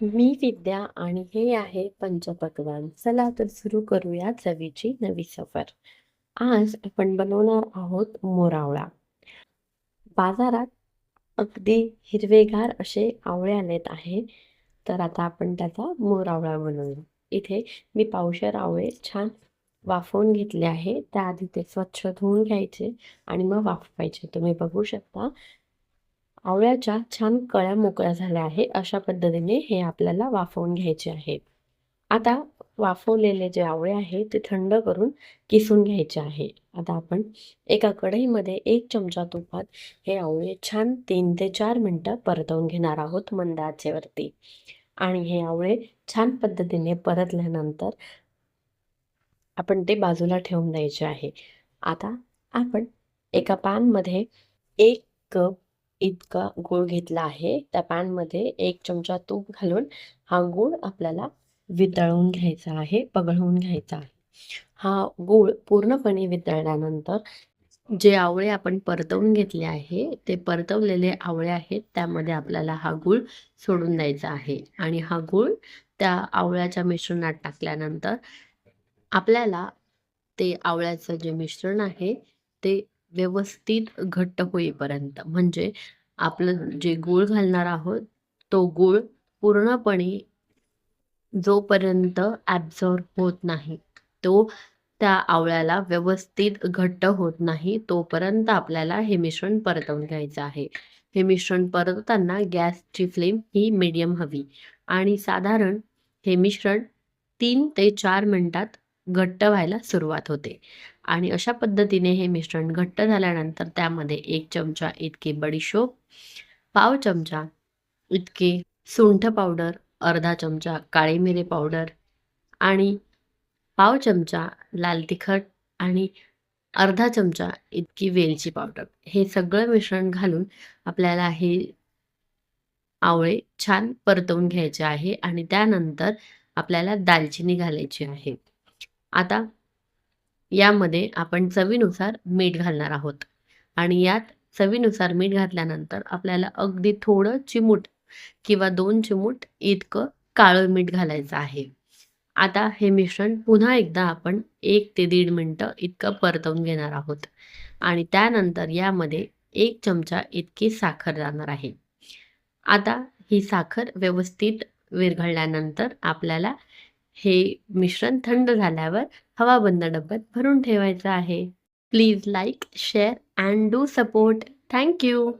मी विद्या आणि हे आहे पंचपक्वान चला तर सुरू करूया चवीची नवी सफर. आज आपण बनवणार आहोत मोरावळा. बाजारात अगदी हिरवेगार असे आवळे आलेत आहे. तर आता आपण त्याचा मोरावळा बनवूया. इथे मी पावशर आवळे छान वाफवून घेतले आहे. त्याआधी ते स्वच्छ धुवून घ्यायचे आणि मग वाफवायचे. तुम्ही बघू शकता आवळ्याच्या छान कळ्या मोकळ्या झाल्या आहे. अशा पद्धतीने हे आपल्याला वाफवून घ्यायचे आहे. आता वाफवलेले जे आवळे आहे ते थंड करून किसून घ्यायचे आहे. आता आपण एका कढईमध्ये एक चमचा तुपात हे आवळे छान तीन ते चार मिनटं परतवून घेणार आहोत मंद आचेवरती. आणि हे आवळे छान पद्धतीने परतल्यानंतर आपण ते बाजूला ठेवून द्यायचे आहे. आता आपण एका पॅनमध्ये एक कप इतका गूळ घेतला आहे. त्या पॅनमध्ये एक चमचा तूप घालून हा गूळ आपल्याला वितळवून घ्यायचा आहे, पगळवून घ्यायचा आहे. हा गूळ पूर्णपणे वितळल्यानंतर जे आवळे आपण परतवून घेतले आहे, ते परतवलेले आवळे आहेत त्यामध्ये आपल्याला हा गूळ सोडून द्यायचा आहे. आणि हा गूळ त्या आवळ्याच्या मिश्रणात टाकल्यानंतर आपल्याला ते आवळ्याचं जे मिश्रण आहे ते व्यवस्थित घट्ट होईपर्यंत. म्हणजे आपलं जे गूळ घालणार आहोत तो गूळ पूर्णपणे जोपर्यंत ॲब्झॉर्ब होत नाही तो त्या आवळ्याला व्यवस्थित घट्ट होत नाही तोपर्यंत आपल्याला हे मिश्रण परतवून घ्यायचं आहे. हे मिश्रण परतताना गॅसची फ्लेम ही मीडियम हवी. आणि साधारण हे मिश्रण तीन ते चार मिनिटात घट्ट व्हायला सुरुवात होते. आणि अशा पद्धतीने हे मिश्रण घट्ट झाल्यानंतर त्यामध्ये एक चमचा इतकी बडीशोप, पाव चमचा इतके सुंठ पावडर, अर्धा चमचा काळी मिरी पावडर आणि पाव चमचा लाल तिखट आणि अर्धा चमचा इतकी वेलची पावडर. हे सगळं मिश्रण घालून आपल्याला हे आवळे छान परतवून घ्यायचे आहे आणि त्यानंतर आपल्याला दालचिनी घालायची आहे. आता यामध्ये आपण चवीनुसार मीठ घालणार आहोत आणि यात चवीनुसार मीठ घातल्यानंतर आपल्याला अगदी थोडं चिमूट किंवा दोन चिमूट इतकं काळं मीठ घालायचं आहे. आता हे मिश्रण पुन्हा एकदा आपण एक ते दीड मिनिटं इतकं परतवून घेणार आहोत आणि त्यानंतर यामध्ये एक चमचा इतकी साखर जाणार आहे. आता ही साखर व्यवस्थित विरघळल्यानंतर आपल्याला हे मिश्रण थंड झाल्यावर हवाबंद डब्यात भरून ठेवायचं आहे. Please like, share and do support. Thank you.